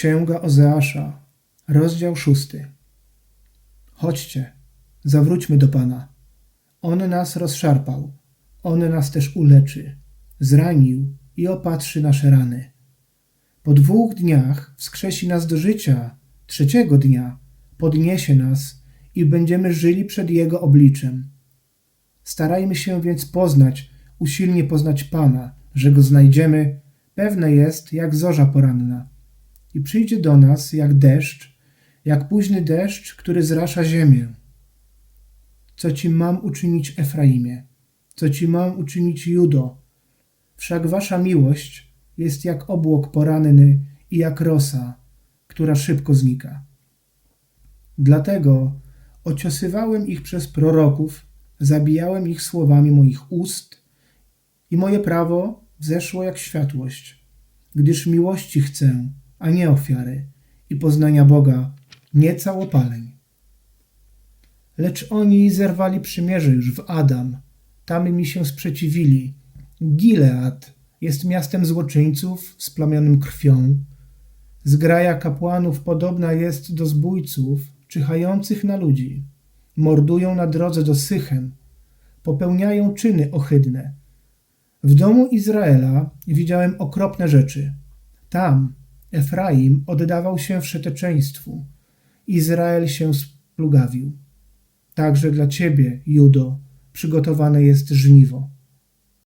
Księga Ozeasza, rozdział szósty. Chodźcie, zawróćmy do Pana. On nas rozszarpał, On nas też uleczy, zranił i opatrzy nasze rany. Po dwóch dniach wskrzesi nas do życia, trzeciego dnia podniesie nas i będziemy żyli przed Jego obliczem. Starajmy się więc poznać, usilnie poznać Pana, że Go znajdziemy, pewne jest jak zorza poranna. I przyjdzie do nas jak deszcz, jak późny deszcz, który zrasza ziemię. Co ci mam uczynić, Efraimie? Co ci mam uczynić, Judo? Wszak wasza miłość jest jak obłok poranny i jak rosa, która szybko znika. Dlatego ociosywałem ich przez proroków, zabijałem ich słowami moich ust i moje prawo wzeszło jak światłość, gdyż miłości chcę, a nie ofiary, i poznania Boga, nie całopaleń. Lecz oni zerwali przymierze już w Adam, tam mi się sprzeciwili. Gilead jest miastem złoczyńców splamionym krwią. Zgraja kapłanów podobna jest do zbójców czyhających na ludzi. Mordują na drodze do Sychem, popełniają czyny ohydne. W domu Izraela widziałem okropne rzeczy. Tam Efraim oddawał się wszeteczeństwu, Izrael się splugawił. Także dla ciebie, Judo, przygotowane jest żniwo.